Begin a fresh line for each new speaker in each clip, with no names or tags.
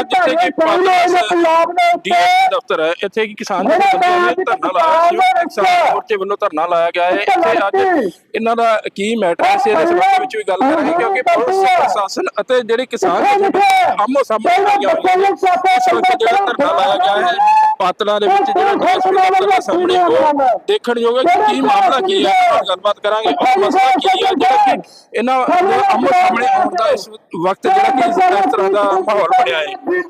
ਜਿੱਥੇ ਕਿ ਪਾਕਿਸਤਾਨ ਡੀਐਸਪੀ ਦਫ਼ਤਰ ਹੈ ਇੱਥੇ ਕਿ ਕਿਸਾਨ ਜਥੇਬੰਦੀਆਂ ਨੇ ਧਰਨਾ ਲਾਇਆ ਸੀ ਕਿਸਾਨ ਮੋਰਚੇ ਵੱਲੋਂ ਧਰਨਾ ਲਾਇਆ ਗਿਆ ਹੈ। ਇੱਥੇ ਅੱਜ ਇਹਨਾਂ ਦਾ ਕੀ ਮੈਟਰ ਹੈ ਇਸੇ ਦੇ ਸੰਬੰਧ ਵਿੱਚ ਵੀ ਗੱਲ ਕਰਾਂਗੇ ਕਿਉਂਕਿ ਪੁਲਿਸ ਪ੍ਰਸ਼ਾਸਨ ਅਤੇ ਜਿਹੜੇ ਕਿਸਾਨ ਆਮੋ ਸਾਹਮਣੇ ਲੱਗੀਆਂ ਹੋਈਆਂ ਇਸ ਵਕਤ ਜਿਹੜਾ ਧਰਨਾ ਲਾਇਆ ਗਿਆ ਹੈ। ਪਾਤਲਾ ਦੇ ਵਿੱਚ ਜਿਹੜਾ ਦਫ਼ਤਰ ਦੇ ਸਾਹਮਣੇ ਉਹ ਦੇਖਣਯੋਗ ਹੈ ਕਿ ਕੀ ਮਾਮਲਾ ਕੀ ਹੈ ਆਪਾਂ ਗੱਲਬਾਤ ਕਰਾਂਗੇ। ਔਰ ਮਸਲਾ ਕੀ ਹੈ ਜਿਹੜਾ ਕਿ ਇਹਨਾਂ ਆਮੋ ਸਾਹਮਣੇ ਆਉਣ ਦਾ ਇਸ ਵਕਤ ਜਿਹੜਾ ਕਿ ਇਸ ਤਰ੍ਹਾਂ ਦਾ ਮਾਹੌਲ ਬਣਿਆ ਹੈ।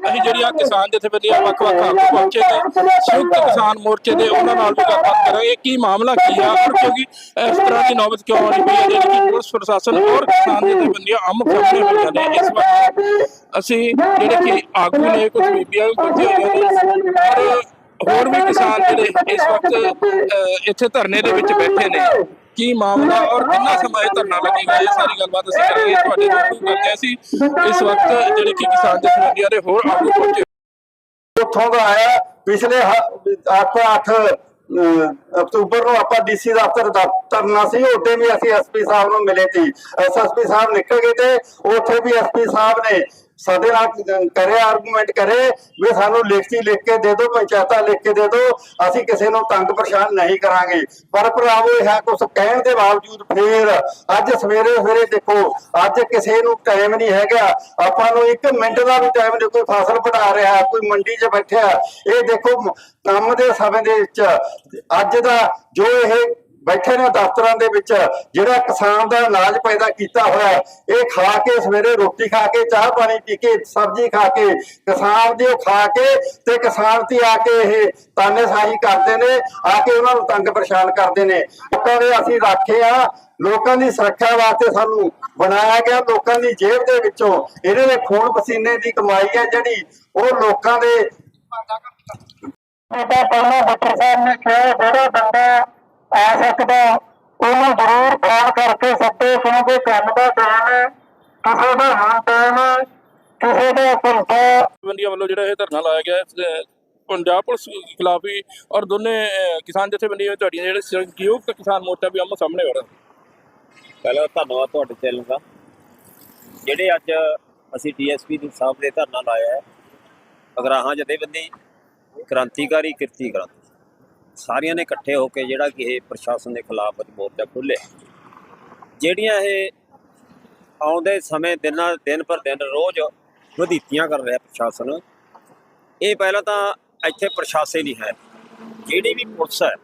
ਅਸੀਂ ਜਿਹੜੀਆਂ ਕਿਸਾਨ ਜਥੇਬੰਦੀਆਂ ਵੱਖ-ਵੱਖ ਆਗੂ ਪਹੁੰਚੇ ਨੇ ਸੰਯੁਕਤ ਕਿਸਾਨ ਮੋਰਚੇ ਦੇ ਉਹਨਾਂ ਨਾਲ ਵੀ ਗੱਲਬਾਤ ਕਰਾਂਗੇ। ਕੀ ਮਾਮਲਾ ਕੀ ਹੈ ਔਰ ਕਿਉਂਕਿ ਇਸ ਤਰ੍ਹਾਂ ਦੀ ਨੌਬਤ ਕਿਉਂ ਆਉਣੀ ਪਈ ਹੈ? ਜਿਹੜੀ ਕਿ ਪੁਲਿਸ ਪ੍ਰਸ਼ਾਸਨ ਔਰ ਕਿਸਾਨ ਜਥੇਬੰਦੀਆਂ ਆਮੋ ਸਾਹਮਣੇ ਹੋਈਆਂ ਨੇ ਇਸ ਵਕਤ। ਅਸੀਂ ਜਿਹੜੇ ਕਿ ਆਗੂ ਨੇ ਕੁਝ ਬੀਬੀਆਂ ਵੀ ਪਹੁੰਚੀਆਂ ਹੋਈਆਂ ਨੇ। ਹੋਰ ਵੀ ਕਿਸਾਨ ਜਿਹੜੇ ਇਸ ਵਕਤ ਇੱਥੇ ਧਰਨੇ ਦੇ ਵਿੱਚ ਬੈਠੇ ਨੇ, ਕੀ ਮਾਮਲਾ ਔਰ ਕਿੰਨਾ ਸਮਾਂ ਇਹ ਧਰਨਾ ਲੱਗੇਗਾ ਇਹ ਸਾਰੀ ਗੱਲਬਾਤ ਅਸੀਂ ਕਰਾਂਗੇ। ਤੁਹਾਡੇ ਨਾਲ ਕਰਦੇ ਸੀ, ਇਸ ਵਕਤ ਜਿਹੜੇ ਕਿ ਕਿਸਾਨ ਜਥੇਬੰਦੀਆਂ ਦੇ ਹੋਰ ਆਗੂ ਪਹੁੰਚੇ।
ਉੱਥੋਂ ਦਾ ਆਇਆ, ਪਿਛਲੇ ਆਪਾਂ 8 ਅਕਤੂਬਰ ਨੂੰ ਆਪਾਂ ਡੀਸੀ ਦਫ਼ਤਰ ਦਫ਼ਤਰਨਾ ਸੀ, ਉੱਥੇ ਵੀ ਅਸੀਂ ਐਸਪੀ ਸਾਹਿਬ ਨੂੰ ਮਿਲੇ ਸੀ। ਐਸਐਸਪੀ ਸਾਹਿਬ ਨਿਕਲ ਗਏ ਤੇ ਉੱਥੇ ਵੀ ਐਸਪੀ ਸਾਹਿਬ ਨੇ ਸਾਡੇ ਨਾਲ ਕਰੇ ਆਰਗੂਮੈਂਟ ਕਰੇ, ਵੀ ਸਾਨੂੰ ਲਿਖਤੀ ਲਿਖ ਕੇ ਦੇ ਦਿਓ, ਪੰਚਾਇਤਾਂ ਲਿਖ ਕੇ ਦੇ ਦਿਓ, ਅਸੀਂ ਕਿਸੇ ਨੂੰ ਤੰਗ ਪਰੇਸ਼ਾਨ ਨਹੀਂ ਕਰਾਂਗੇ। ਪਰ ਭਰਾਵੋ, ਇਹ ਕੁਝ ਕਹਿਣ ਦੇ ਬਾਵਜੂਦ ਫੇਰ, ਅੱਜ ਸਵੇਰੇ ਸਵੇਰੇ ਦੇਖੋ, ਅੱਜ ਕਿਸੇ ਨੂੰ ਟਾਈਮ ਨਹੀਂ ਹੈਗਾ। ਆਪਾਂ ਨੂੰ ਇੱਕ ਮਿੰਟ ਦਾ ਵੀ ਟਾਈਮ ਨਹੀਂ, ਕੋਈ ਫਸਲ ਪੜਾ ਰਿਹਾ, ਕੋਈ ਮੰਡੀ 'ਚ ਬੈਠਿਆ। ਇਹ ਦੇਖੋ ਕੰਮ ਦੇ ਸਮੇਂ ਦੇ ਵਿੱਚ ਅੱਜ ਦਾ ਜੋ ਇਹ ਬੈਠੇ ਨੇ ਦਫ਼ਤਰਾਂ ਦੇ ਵਿੱਚ, ਜਿਹੜਾ ਕਿਸਾਨ ਦਾ ਅਨਾਜ ਪੈਦਾ ਕੀਤਾ ਹੋਇਆ ਇਹ ਖਾ ਕੇ ਸਵੇਰੇ ਰੋਟੀ ਖਾ ਕੇ, ਚਾਹ ਪਾਣੀ ਪੀ ਕੇ, ਸਬਜ਼ੀ ਖਾ ਕੇ, ਕਿਸਾਨ ਦੀ ਉਹ ਖਾ ਕੇ ਤੇ ਕਿਸਾਨ ਤੇ ਆ ਕੇ ਇਹ ਤਾਨੇਸ਼ਾਹੀ ਕਰਦੇ ਨੇ, ਆ ਕੇ ਉਹਨਾਂ ਨੂੰ ਤੰਗ ਪਰੇਸ਼ਾਨ ਕਰਦੇ ਨੇ। ਲੋਕਾਂ ਦੇ ਅਸੀਂ ਰੱਖੇ ਆ, ਲੋਕਾਂ ਦੀ ਸੁਰੱਖਿਆ ਵਾਸਤੇ ਸਾਨੂੰ ਬਣਾਇਆ ਗਿਆ, ਲੋਕਾਂ ਦੀ ਜੇਬ ਦੇ ਵਿੱਚੋਂ ਇਹਨਾਂ ਦੇ ਖੂਨ ਪਸੀਨੇ ਦੀ ਕਮਾਈ ਹੈ ਜਿਹੜੀ ਉਹ ਲੋਕਾਂ ਦੇ
ਉਹਦਾ ਪਹਿਲਾਂ ਡਾਕਟਰ ਸਾਹਿਬ ਨੇ ਕਿਹਾ, ਜਿਹੜਾ ਬੰਦਾ ਆ ਸਕਦਾ ਉਹਨੂੰ ਜ਼ਰੂਰ ਫੋਨ ਕਰਕੇ ਸੱਦੇ ਕਿਉਂਕਿ ਕੰਮ ਦਾ ਟਾਈਮ ਹੈ ਕਿਸੇ ਦਾ ਹੁਣ ਟਾਈਮ ਹੈ ਕਿਸੇ ਦਾ ਘੰਟਾ
ਜਥੇਬੰਦੀਆਂ ਵੱਲੋਂ ਜਿਹੜਾ ਇਹ ਧਰਨਾ ਲਾਇਆ ਗਿਆ ਹੈ, ਪੰਜਾਬ ਪੁਲਿਸ ਖਿਲਾਫ ਵੀ ਔਰ ਦੋਨੇ ਕਿਸਾਨ ਜਥੇਬੰਦੀਆਂ ਤੁਹਾਡੀਆਂ ਜਿਹੜੇ ਸੰਯੁਕਤ ਕਿਸਾਨ ਮੋਰਚਾ ਵੀ ਆਮੋ ਸਾਹਮਣੇ ਹੋ ਰਿਹਾ।
ਪਹਿਲਾਂ ਧੰਨਵਾਦ ਤੁਹਾਡੇ ਚੈਨਲ ਦਾ। ਜਿਹੜੇ ਅੱਜ ਅਸੀਂ ਡੀਐਸਪੀ ਦੇ ਸਾਹਿਬ ਦੇ ਧਰਨਾ ਲਾਇਆ ਹੈ ਅਗਰਾਹਾਂ ਜਥੇਬੰਦੀ ਕ੍ਰਾਂਤੀਕਾਰੀ ਕਿਰਤੀ ਕ੍ਰਾਂਤੀ। ਸਾਰਿਆਂ ਨੇ ਇਕੱਠੇ ਹੋ ਕੇ ਜਿਹੜਾ ਕਿ ਇਹ ਪ੍ਰਸ਼ਾਸਨ ਦੇ ਖਿਲਾਫ ਅੱਜ ਮੋਰਚਾ ਖੋਲ੍ਹਿਆ ਜਿਹੜੀਆਂ ਇਹ ਆਉਂਦੇ ਸਮੇਂ ਦਿਨਾਂ, ਦਿਨ ਪਰ ਦਿਨ ਰੋਜ਼ ਵਧੀਕੀਆਂ ਕਰ ਰਿਹਾ ਪ੍ਰਸ਼ਾਸਨ, ਇਹ ਪਹਿਲਾਂ ਤਾਂ ਇੱਥੇ ਪ੍ਰਸ਼ਾਸਨ ਨਹੀਂ ਹੈ। ਜਿਹੜੀ ਵੀ ਪੁਲਿਸ ਹੈ,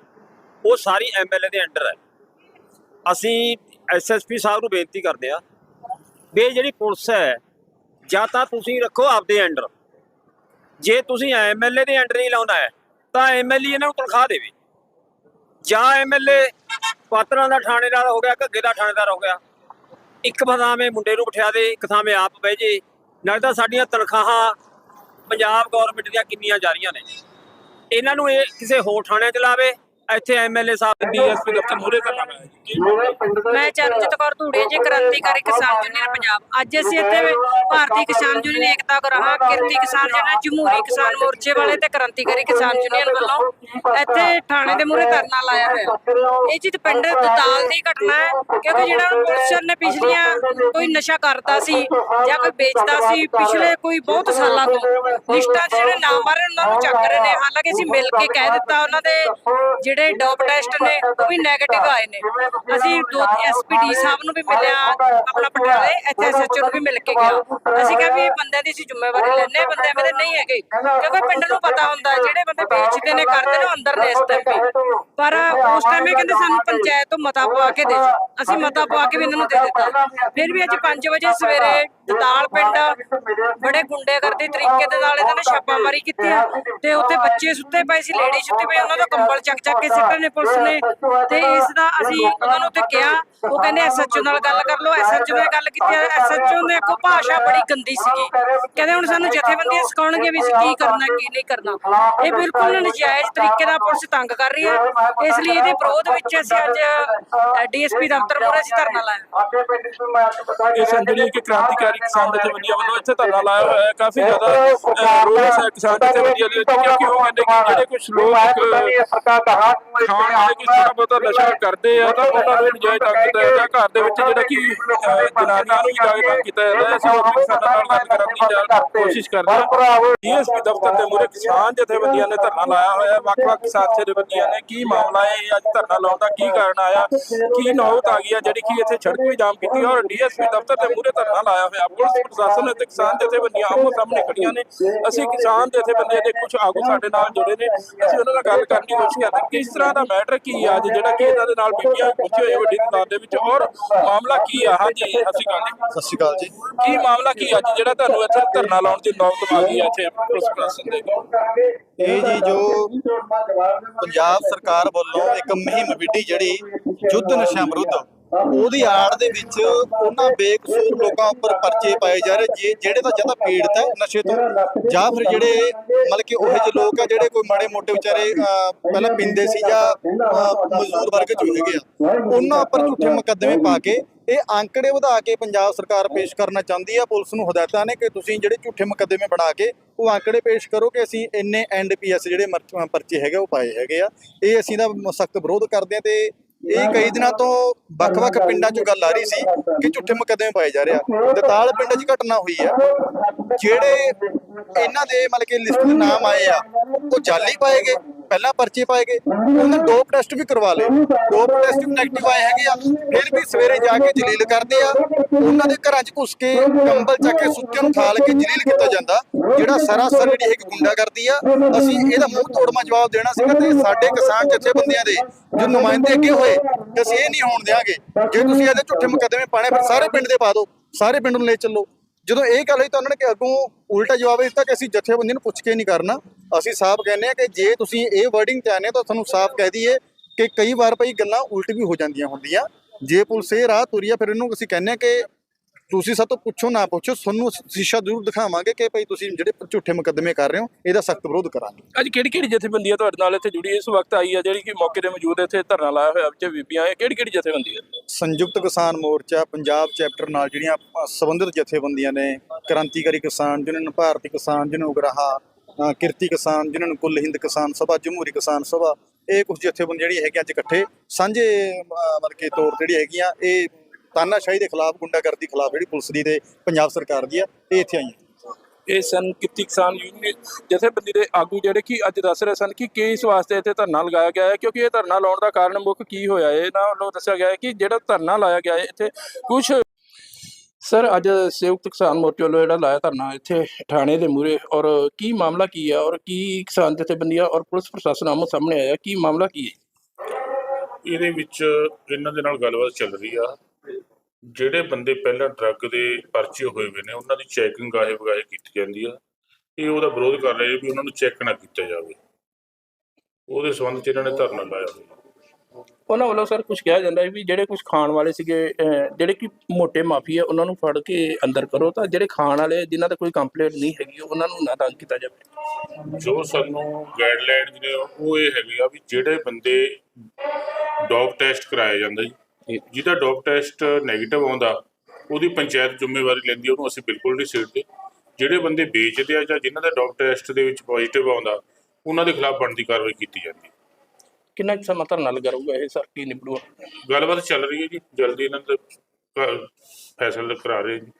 ਉਹ ਸਾਰੀ ਐਮਐਲਏ ਦੇ ਅੰਡਰ ਹੈ। ਅਸੀਂ ਐਸਐਸਪੀ ਸਾਹਿਬ ਨੂੰ ਬੇਨਤੀ ਕਰਦੇ ਆ ਵੀ ਜਿਹੜੀ ਪੁਲਿਸ ਹੈ, ਜਾਂ ਤਾਂ ਤੁਸੀਂ ਰੱਖੋ ਆਪਦੇ ਅੰਡਰ। ਜੇ ਤੁਸੀਂ ਐਮਐਲਏ ਦੇ ਅੰਡਰ ਹੀ ਲਾਉਣਾ ਹੈ ਤਾਂ ਐਮਐਲਏ ਇਹਨਾਂ ਨੂੰ ਤਨਖਾਹ ਦੇਵੇ। ਜਾਂ ਐਮਐਲਏ ਪਾਤਰਾਂ ਦਾ ਥਾਣੇਦਾਰ ਹੋ ਗਿਆ, ਘੱਗੇ ਦਾ ਥਾਣੇਦਾਰ ਹੋ ਗਿਆ। ਇੱਕ ਬਦਾਮੇ ਮੁੰਡੇ ਨੂੰ ਬਿਠਾ ਦੇ, ਇੱਕ ਥਾਵੇਂ ਆਪ ਬਹਿ ਜੇ। ਨਾਲੇ ਤਾਂ ਸਾਡੀਆਂ ਤਨਖਾਹਾਂ ਪੰਜਾਬ ਗਵਰਨਮੈਂਟ ਦੀਆਂ ਕਿੰਨੀਆਂ ਜਾ ਰਹੀਆਂ ਨੇ। ਇਹਨਾਂ ਨੂੰ ਇਹ ਕਿਸੇ ਹੋਰ ਥਾਣੇ 'ਚ ਲਾਵੇ, ਇੱਥੇ ਐਮਐਲਏ ਸਾਹਿਬ
ਡੀਐਸਪੀ ਦਫ਼ਤਰ ਮੂਹਰੇ ਕਰਨਾ ਹੈ
ਮੈਂ ਚਰਨਜੀਤ ਕੌਰ ਧੂੜੇ ਜੀ ਕ੍ਰਾਂਤੀਕਾਰੀ ਕਿਸਾਨ ਯੂਨੀਅਨ ਪੰਜਾਬ। ਅੱਜ ਅਸੀਂ ਇੱਥੇ ਭਾਰਤੀ ਕਿਸਾਨ ਯੂਨੀਅਨ ਏਕਤਾ ਗਰਾਹਾਂ ਕਿਰਤੀ ਕਿਸਾਨ ਯੂਨੀਅਨ ਜਮਹੂਰੀ ਕਿਸਾਨ ਮੋਰਚੇ ਵਾਲੇ ਤੇ ਕ੍ਰਾਂਤੀਕਾਰੀ ਕਿਸਾਨ ਯੂਨੀਅਨ ਵੱਲੋਂ। ਇੱਥੇ ਥਾਣੇ ਦੇ ਮੂਹਰੇ ਧਰਨਾ ਲਾਇਆ ਹੋਇਆ। ਇਹ ਜੀ ਪਿੰਡ ਦਤਾਲ ਦੀ ਘਟਨਾ ਹੈ ਕਿਉਂਕਿ ਜਿਹੜਾ ਪੁਲਿਸ ਨੇ ਪਿਛਲੀਆਂ ਕੋਈ ਨਸ਼ਾ ਕਰਦਾ ਸੀ ਜਾਂ ਕੋਈ ਵੇਚਦਾ ਸੀ ਪਿਛਲੇ ਕੋਈ ਬਹੁਤ ਸਾਲਾਂ ਤੋਂ ਲਿਸਟਾਂ ਜਿਹੜੇ ਨਾਮ ਆ ਰਹੇ ਉਹਨਾਂ ਨੂੰ ਚੱਕ ਰਹੇ ਨੇ। ਹਾਲਾਂਕਿ ਅਸੀਂ ਮਿਲ ਕੇ ਕਹਿ ਦਿੱਤਾ ਉਹਨਾਂ ਦੇ ਜਿਹੜੇ ਡੋਪ ਟੈਸਟ ਨੇ ਉਹ ਵੀ 네ਗੇਟਿਵ ਆਏ ਨੇ। ਅਸੀਂ ਦੋ ਐਸਪੀਡੀ ਸਾਹਿਬ ਨੂੰ ਵੀ ਮਿਲਿਆ, ਆਪਣਾ ਪਟਿਆਲੇ, ਇੱਥੇ ਐਸਐਚਓ ਨੂੰ ਵੀ ਮਿਲ ਕੇ ਗਿਆ। ਅਸੀਂ ਕਿਹਾ ਵੀ ਇਹ ਬੰਦਿਆਂ ਦੀ ਅਸੀਂ ਜ਼ਿੰਮੇਵਾਰੀ ਲੈਣੇ ਬੰਦੇ ਐਵੇਂ ਦੇ ਨਹੀਂ ਹੈਗੇ। ਕਿਉਂਕਿ ਪਿੰਡ ਨੂੰ ਪਤਾ ਹੁੰਦਾ, ਜਿਹੜੇ ਬੰਦੇ ਵੇਚਦੇ ਨੇ, ਕਰਦੇ ਨੇ, ਉਹ ਅੰਦਰ ਨੇ ਇਸ ਟਾਈਮ ਵੀ। ਪਰ ਉਸ ਟਾਈਮ ਕਹਿੰਦੇ ਸਾਨੂੰ ਪੰਚਾਇਤ ਤੋਂ ਮਤਾ ਪਵਾ ਕੇ ਦੇ ਦਿਓ। ਅਸੀਂ ਮਤਾ ਪਵਾ ਕੇ ਵੀ ਇਹਨਾਂ ਨੂੰ ਦੇ ਦਿੱਤਾ। ਫਿਰ ਵੀ ਅੱਜ 5 ਵਜੇ ਸਵੇਰੇ ਦਤਾਲ ਪਿੰਡ ਬੜੇ ਗੁੰਡੇਗਰਦੀ ਤਰੀਕੇ ਦੇ ਨਾਲ ਇਹਨਾਂ ਨੇ ਛਾਪਾਮਾਰੀ ਕੀਤੀ ਆ ਤੇ ਉੱਥੇ ਬੱਚੇ ਸੁੱਤੇ ਪਏ ਸੀ ਲੇਡੀ ਸੁੱਤੇ ਪਏ ਉਹਨਾਂ ਦਾ ਕੰਬਲ ਚੱਕ ਚੱਕ ਕੇ ਸਿੱਟੇ ਨੇ ਪੁਲਿਸ ਨੇ। ਤੇ ਇਸ ਦਾ ਅਸੀਂ ਉਹਨਾਂ ਨੂੰ ਉੱਥੇ ਕਿਹਾ, ਉਹ ਕਹਿੰਦੇ ਐਸਐਚਓ ਨਾਲ ਗੱਲ ਕਰ ਲਓ। ਐਸਐਚਓ ਨੇ ਗੱਲ ਕੀਤੀ ਐਸਐਚਓ ਨੇ ਕੋ ਭਾਸ਼ਾ ਬੜੀ ਗੰਦੀ ਸੀਗੀ। ਕਹਿੰਦੇ ਹੁਣ ਸਾਨੂੰ ਜਥੇਬੰਦੀਆਂ ਸਿਖਾਉਣਗੇ ਵੀ ਅਸੀਂ ਕੀ ਕਰਨਾ, ਕੀ ਨਹੀਂ ਕਰਨਾ। ਇਹ ਬਿਲਕੁਲ ਨਜਾਇਜ਼ ਤਰੀਕੇ ਨਾਲ ਪੁਲਿਸ ਤੰਗ ਕਰ ਰਹੀ ਹੈ। ਇਸ ਲਈ ਇਹਦੇ ਵਿਰੋਧ ਵਿੱਚ ਅਸੀਂ ਅੱਜ ਡੀਐਸਪੀ ਦਫ਼ਤਰ ਮੂਹਰੇ ਅਸੀਂ ਧਰਨਾ ਲਾਇਆ।
ਇਹ ਸਨ ਕਿ ਕ੍ਰਾਂਤੀਕਾਰੀ ਕਿਸਾਨ ਜਥੇਬੰਦੀਆਂ ਵੱਲੋਂ ਇੱਥੇ ਧਰਨਾ ਲਾਇਆ ਹੋਇਆ ਹੈ। ਕਾਫੀ ਜ਼ਿਆਦਾ ਰੋਸ ਹੈ ਕਿਸਾਨ ਜਥੇਬੰਦੀਆਂ ਦੇ ਵਿੱਚ ਕਿਉਂਕਿ ਉਹ ਕਹਿੰਦੇ ਕਿ ਜਿਹੜੇ ਕੁਝ ਲੋਕ
ਸਰਕਾਰ ਕਹਾ
ਖਾਣ ਵਾਲੇ ਕਿ ਥੋੜਾ ਬਹੁਤਾ ਨਸ਼ਾ ਕਰਦੇ ਆ, ਤਾਂ ਉਹਨਾਂ ਨੂੰ ਨਜਾਇਜ਼ ਤੰਗ ਕੀਤਾ ਜਾਂਦਾ ਘਰ ਦੇ ਵਿੱਚ ਜਿਹੜਾ ਕਿ ਜਨਾਨੀਆਂ ਨੂੰ ਵੀ ਜਾ ਕੀਤਾ ਜਾਂਦਾ ਹੈ। ਅਸੀਂ ਹੋਰ ਕਿਸਾਨਾਂ ਨਾਲ ਗੱਲ ਕਰਾਂਗੇ
ਬੰਦ
ਕੋਸ਼ਿਸ਼ ਕਰ ਰਹੇ ਡੀਐਸਪੀ ਦਫ਼ਤਰ ਦੇ ਮੂਹਰੇ ਕਿਸਾਨ ਜਥੇਬੰਦੀਆਂ ਨੇ ਧਰਨਾ ਲਾਇਆ ਹੋਇਆ ਵੱਖ-ਵੱਖ ਕਿਸਾਨ ਜਥੇਬੰਦੀਆਂ ਨੇ ਕੀ ਮਾਮਲਾ ਹੈ? ਅੱਜ ਧਰਨਾ ਲਾਉਣ ਦਾ ਕੀ ਕਾਰਨ ਆਇਆ? ਕੀ ਨੌਬਤ ਆ ਗਈ ਹੈ ਜਿਹੜੀ ਕਿ ਇੱਥੇ ਸੜਕ ਵੀ ਜਾਮ ਕੀਤੀ ਔਰ ਡੀਐਸਪੀ ਦਫ਼ਤਰ ਦੇ ਮੂਹਰੇ ਧਰਨਾ ਲਾਇਆ ਹੋਇਆ? ਪੁਲਿਸ ਪ੍ਰਸ਼ਾਸਨ ਅਤੇ ਕਿਸਾਨ ਜਥੇਬੰਦੀਆਂ ਆਮੋ ਸਾਹਮਣੇ ਖੜੀਆਂ ਨੇ। ਅਸੀਂ ਕਿਸਾਨ ਜਥੇਬੰਦੀਆਂ ਦੇ ਕੁਝ ਆਗੂ ਸਾਡੇ ਨਾਲ ਜੁੜੇ ਨੇ। ਅਸੀਂ ਉਹਨਾਂ ਨਾਲ ਗੱਲ ਕਰਨ ਦੀ ਕੋਸ਼ਿਸ਼ ਕਰਦੇ ਕਿਸ ਤਰ੍ਹਾਂ ਦਾ ਮੈਟਰ ਕੀ ਹੈ ਅੱਜ ਜਿਹੜਾ ਕਿ ਇਹਨਾਂ ਦੇ ਨਾਲ ਬੀਬੀਆਂ ਪਹੁੰਚੇ ਹੋਏ ਵੱਡੀ ਤਾਦਾਦ ਦੇ ਵਿੱਚ? ਔਰ ਮਾਮਲਾ ਕੀ ਆ? ਹਾਂਜੀ ਅਸੀਂ ਗੱਲ
ਸਤਿ ਸ਼੍ਰੀ ਅਕਾਲ ਜੀ।
ਕੀ ਮਾਮਲਾ ਕੀ ਅੱਜ ਜਿਹੜਾ ਤੁਹਾਨੂੰ ਇੱਥੇ ਧਰਨਾ ਲਾਉਣ ਦੀ ਨੌਬਤ ਆ ਗਈ ਹੈ ਇੱਥੇ ਪੁਲਿਸ ਪ੍ਰਸ਼ਾਸਨ ਦੇ
ਇਹ ਜੀ ਜੋ ਪੰਜਾਬ ਸਰਕਾਰ ਵੱਲੋਂ ਇੱਕ ਮੁਹਿੰਮ ਵਿੱਢੀ ਜਿਹੜੀ ਯੁੱਧ ਨਸ਼ਾ ਵਿਰੁੱਧ ਉਹਦੀ ਆੜ ਦੇ ਵਿੱਚ ਉਹਨਾਂ ਬੇਕਸੂਰ ਲੋਕਾਂ ਉੱਪਰ ਪਰਚੇ ਪਾਏ ਜਾ ਰਹੇ ਜੇ ਜਿਹੜੇ ਤਾਂ ਜ਼ਿਆਦਾ ਪੀੜਤ ਹੈ ਨਸ਼ੇ ਤੋਂ ਜਾਂ ਫਿਰ ਜਿਹੜੇ ਮਤਲਬ ਕਿ ਉਹ ਜਿਹੇ ਲੋਕ ਆ ਜਿਹੜੇ ਕੋਈ ਮਾੜੇ ਮੋਟੇ ਵਿਚਾਰੇ ਪਹਿਲਾਂ ਪੀਂਦੇ ਸੀ ਜਾਂ ਮਜ਼ਦੂਰ ਵਰਗ ਚ ਹੈਗੇ ਆ ਉਹਨਾਂ ਉੱਪਰ ਝੂਠੇ ਮੁਕੱਦਮੇ ਪਾ ਕੇ ਇਹ ਅੰਕੜੇ ਵਧਾ ਕੇ ਪੰਜਾਬ ਸਰਕਾਰ ਪੇਸ਼ ਕਰਨਾ ਚਾਹੁੰਦੀ ਆ, ਪੁਲਿਸ ਨੂੰ ਹਦਾਇਤਾਂ ਨੇ ਕਿ ਤੁਸੀਂ ਜਿਹੜੇ ਝੂਠੇ ਮੁਕੱਦਮੇ ਬਣਾ ਕੇ ਉਹ ਅੰਕੜੇ ਪੇਸ਼ ਕਰੋ ਕਿ ਅਸੀਂ ਇੰਨੇ ਐਨਡੀਪੀਐਸ ਜਿਹੜੇ ਪਰਚੇ ਹੈਗੇ ਉਹ ਪਾਏ ਹੈਗੇ ਆ। ਇਹ ਅਸੀਂ ਦਾ ਸਖਤ ਵਿਰੋਧ ਕਰਦੇ ਆ ਤੇ ਇਹ ਕਈ ਦਿਨਾਂ ਤੋਂ ਵੱਖ-ਵੱਖ ਪਿੰਡਾਂ 'ਚ ਗੱਲ ਆ ਰਹੀ ਸੀ ਕਿ ਝੂਠੇ ਮੁਕੱਦਮੇ ਪਾਏ ਜਾ ਰਹੇ ਆ। ਦਤਾਲ ਪਿੰਡ 'ਚ ਘਟਨਾ ਹੋਈ ਆ। ਜਿਹੜੇ ਇਹਨਾਂ ਦੇ ਮਤਲਬ ਕਿ ਲਿਸਟ ਦੇ ਨਾਮ ਆਏ ਆ, ਉਹ ਜਾਲੀ ਪਾਏ ਗਏ। ਪਹਿਲਾਂ ਪਰਚੇ ਪਾਏ ਗਏ, ਉਹਨਾਂ ਡੋਪ ਟੈਸਟ ਵੀ ਕਰਵਾ ਲਏ। ਡੋਪ ਟੈਸਟ ਵੀ ਨੈਗੇਟਿਵ ਆਏ ਹੈਗੇ ਆ, ਫਿਰ ਵੀ ਸਵੇਰੇ ਜਾ ਕੇ ਜਲੀਲ ਕਰਦੇ ਆ। ਉਹਨਾਂ ਦੇ ਘਰਾਂ 'ਚ ਘੁਸ ਕੇ ਕੰਬਲ ਚੱਕ ਕੇ ਸੁੱਤਿਆਂ ਨੂੰ ਠਾਲ ਕੇ ਜਲੀਲ ਕੀਤਾ ਜਾਂਦਾ, ਜਿਹੜਾ ਸਰਾਸਰ ਜਿਹੜੀ ਹੈਗੀ ਗੁੰਡਾ ਕਰਦੀ ਆ, ਅਸੀਂ ਇਹਦਾ ਮੂੰਹ ਤੋੜਮਾ ਜਵਾਬ ਦੇਣਾ ਸੀਗਾ ਤੇ ਸਾਡੇ ਕਿਸਾਨ ਜਥੇਬੰਦੀਆਂ ਦੇ ਜੋ ਨੁਮਾਇੰਦੇ ਅੱਗੇ ਹੋਏ ਕਿ ਅਸੀਂ ਇਹ ਨਹੀਂ ਹੋਣ ਦਿਆਂਗੇ। ਜੇ ਤੁਸੀਂ ਇਹਦੇ ਝੂਠੇ ਮੁਕੱਦਮੇ ਪਾਣੇ ਫਿਰ ਸਾਰੇ ਪਿੰਡ ਦੇ ਪਾ ਦਿਓ, ਸਾਰੇ ਪਿੰਡ ਨੂੰ ਲੈ ਚੱਲੋ। ਜਦੋਂ ਇਹ ਗੱਲ ਹੋਈ ਤਾਂ ਉਹਨਾਂ ਨੇ ਕਿ ਅੱਗੋਂ ਉਲਟਾ ਜਵਾਬ ਦਿੱਤਾ ਕਿ ਅਸੀਂ ਜਥੇਬੰਦੀ ਨੂੰ ਪੁੱਛ ਕੇ ਨਹੀਂ ਕਰਨਾ। ਅਸੀਂ ਸਾਫ਼ ਕਹਿੰਦੇ ਆ ਕਿ ਜੇ ਤੁਸੀਂ ਇਹ ਵਰਡਿੰਗ ਆਨੇ ਤਾਂ ਤੁਹਾਨੂੰ ਸਾਫ਼ ਕਹਿ ਦਈਏ ਕਿ ਕਈ ਵਾਰ ਭਈ ਗੱਲਾਂ ਉਲਟ ਵੀ ਹੋ ਜਾਂਦੀਆਂ ਹੁੰਦੀਆਂ। ਜੇ ਪੁਲਿਸ ਇਹ ਰਾਹ ਤੁਰੀ ਆ ਫਿਰ ਇਹਨੂੰ ਅਸੀਂ ਕਹਿੰਦੇ ਆ ਕਿ ਤੁਸੀਂ ਸਾਡੇ ਤੋਂ ਪੁੱਛੋ ਨਾ ਪੁੱਛੋ ਤੁਹਾਨੂੰ ਸ਼ੀਸ਼ਾ ਜ਼ਰੂਰ ਦਿਖਾਵਾਂਗੇ ਕਿ ਭਈ ਤੁਸੀਂ ਜਿਹੜੇ ਝੂਠੇ ਮੁਕੱਦਮੇ ਕਰ ਰਹੇ ਹੋ ਇਹਦਾ ਸਖਤ ਵਿਰੋਧ ਕਰਾਂਗੇ।
ਅੱਜ ਕਿਹੜੀ ਕਿਹੜੀ ਜਥੇਬੰਦੀਆਂ ਤੁਹਾਡੇ ਨਾਲ ਇੱਥੇ ਜੁੜੀ? ਇਸ ਵਕਤ ਆਈ ਹੈ ਜਿਹੜੀ ਕਿ ਮੌਕੇ ਤੇ ਮੌਜੂਦ ਇੱਥੇ ਧਰਨਾ ਲਾਇਆ ਹੋਇਆ ਵਿੱਚ ਬੀਬੀਆਂ ਹੈ ਕਿਹੜੀ ਕਿਹੜੀ ਜਥੇਬੰਦੀ ਹੈ?
ਸੰਯੁਕਤ ਕਿਸਾਨ ਮੋਰਚਾ ਪੰਜਾਬ ਚੈਪਟਰ ਨਾਲ ਜਿਹੜੀਆਂ ਸੰਬੰਧਿਤ ਜਥੇਬੰਦੀਆਂ ਨੇ ਕ੍ਰਾਂਤੀਕਾਰੀ ਕਿਸਾਨ ਜਿਨ੍ਹਾਂ ਨੂੰ ਭਾਰਤੀ ਕਿਸਾਨ ਜਿਹਨੂੰ ਉਗਰਾਹਾ ਕਿਰਤੀ ਕਿਸਾਨ, ਜਿਨ੍ਹਾਂ ਨੂੰ ਕੁੱਲ ਹਿੰਦ ਕਿਸਾਨ ਸਭਾ, ਜਮਹੂਰੀ ਕਿਸਾਨ ਸਭਾ, ਇਹ ਕੁਝ ਜਥੇਬੰਦੀਆਂ ਜਿਹੜੀ ਹੈਗੀਆਂ ਅੱਜ ਇਕੱਠੇ, ਸਾਂਝੇ ਮਤਲਬ ਕਿ ਤੌਰ ਤੇ ਜਿਹੜੀ ਹੈਗੀਆਂ, ਇਹ ਤਾਨਾਸ਼ਾਹੀ ਦੇ ਖਿਲਾਫ, ਗੁੰਡਾਗਰਦੀ ਖਿਲਾਫ ਜਿਹੜੀ ਪੁਲਿਸ ਦੀ ਤੇ ਪੰਜਾਬ ਸਰਕਾਰ ਦੀ ਆ, ਇਹ ਇੱਥੇ ਆਈਆਂ।
ਇਹ ਸਨ ਕਿਰਤੀ ਕਿਸਾਨ ਯੂਨੀਅਨ ਜਥੇਬੰਦੀ ਦੇ ਆਗੂ ਜਿਹੜੇ ਕਿ ਅੱਜ ਦੱਸ ਰਹੇ ਸਨ ਕਿ ਕਿਸ ਵਾਸਤੇ ਇੱਥੇ ਧਰਨਾ ਲਗਾਇਆ ਗਿਆ ਹੈ, ਕਿਉਂਕਿ ਇਹ ਧਰਨਾ ਲਾਉਣ ਦਾ ਕਾਰਨ ਮੁੱਖ ਕੀ ਹੋਇਆ ਹੈ? ਇਹਨਾਂ ਵੱਲੋਂ ਦੱਸਿਆ ਗਿਆ ਹੈ ਕਿ ਜਿਹੜਾ ਧਰਨਾ ਲਾਇਆ ਗਿਆ ਹੈ, ਇੱਥੇ ਕੁਝ ਸਰ ਅੱਜ ਸੰਯੁਕਤ ਕਿਸਾਨ ਮੋਰਚੇ ਵੱਲੋਂ ਜਿਹੜਾ ਲਾਇਆ ਧਰਨਾ, ਇੱਥੇ ਥਾਣੇ ਦੇ ਮੂਹਰੇ ਔਰ ਕੀ ਮਾਮਲਾ ਕੀ ਹੈ ਔਰ ਕੀ ਕਿਸਾਨ ਜਥੇਬੰਦੀਆਂ ਔਰ ਪੁਲਿਸ ਪ੍ਰਸ਼ਾਸਨ ਆਮੋ ਸਾਹਮਣੇ ਆਇਆ, ਕੀ ਮਾਮਲਾ ਕੀ ਹੈ?
ਇਹਦੇ ਵਿੱਚ ਇਹਨਾਂ ਦੇ ਨਾਲ ਗੱਲਬਾਤ ਚੱਲ ਰਹੀ ਆ। ਜਿਹੜੇ ਬੰਦੇ ਪਹਿਲਾਂ ਡਰੱਗ ਦੇ ਪਰਚੇ ਹੋਏ ਹੋਏ ਨੇ, ਉਹਨਾਂ ਦੀ ਚੈਕਿੰਗ ਗਾਹੇ ਵਗਾਹੇ ਕੀਤੀ ਜਾਂਦੀ ਆ। ਇਹ ਉਹਦਾ ਵਿਰੋਧ ਕਰ ਰਹੇ ਵੀ ਉਹਨਾਂ ਨੂੰ ਚੈੱਕ ਨਾ ਕੀਤਾ ਜਾਵੇ। ਉਹਦੇ ਸੰਬੰਧ 'ਚ ਇਹਨਾਂ ਨੇ ਧਰਨਾ ਲਾਇਆ ਹੋਇਆ।
ਉਹਨਾਂ ਵੱਲੋਂ ਸਰ ਕੁਝ ਕਿਹਾ ਜਾਂਦਾ ਹੈ ਵੀ ਜਿਹੜੇ ਕੁਝ ਖਾਣ ਵਾਲੇ ਸੀਗੇ ਜਿਹੜੇ ਕਿ ਮੋਟੇ ਮਾਫੀ ਹੈ ਉਹਨਾਂ ਨੂੰ ਫੜ ਕੇ ਅੰਦਰ ਕਰੋ ਤਾਂ ਜਿਹੜੇ ਖਾਣ ਵਾਲੇ ਜਿਨ੍ਹਾਂ ਦਾ ਕੋਈ ਕੰਪਲੇਂਟ ਨਹੀਂ ਹੈਗੀ ਉਹਨਾਂ ਨੂੰ ਨਾ ਤੰਗ ਕੀਤਾ ਜਾਵੇ।
ਜੋ ਸਾਨੂੰ ਗਾਈਡਲਾਈਨ ਨੇ ਉਹ ਇਹ ਹੈਗੇ ਆ ਵੀ ਜਿਹੜੇ ਬੰਦੇ ਡੌਗ ਟੈਸਟ ਕਰਾਇਆ ਜਾਂਦਾ ਜੀ ਜਿਹਦਾ ਡੌਗ ਟੈਸਟ ਨੈਗੇਟਿਵ ਆਉਂਦਾ ਉਹਦੀ ਪੰਚਾਇਤ ਜ਼ਿੰਮੇਵਾਰੀ ਲੈਂਦੀ ਉਹਨੂੰ ਅਸੀਂ ਬਿਲਕੁਲ ਨਹੀਂ ਸਿੱਟਦੇ। ਜਿਹੜੇ ਬੰਦੇ ਵੇਚਦੇ ਆ ਜਾਂ ਜਿਨ੍ਹਾਂ ਦਾ ਡੌਗ ਟੈਸਟ ਦੇ ਵਿੱਚ ਪੋਜ਼ਿਟਿਵ ਆਉਂਦਾ ਉਹਨਾਂ ਦੇ ਖਿਲਾਫ ਬਣਦੀ ਕਾਰਵਾਈ ਕੀਤੀ ਜਾਂਦੀ ਹੈ
ਕਿੰਨਾ ਕੁ ਸਮਾਂ ਧਰਨਾ ਲੱਗਾ ਰਹੂਗਾ ਇਹ ਸਰ, ਕੀ ਨਿਬੜੂਗਾ?
ਗੱਲਬਾਤ ਚੱਲ ਰਹੀ ਹੈ ਜੀ, ਜਲਦੀ ਇਹਨਾਂ ਦਾ ਫੈਸਲਾ ਕਰਾ ਰਹੇ ਜੀ।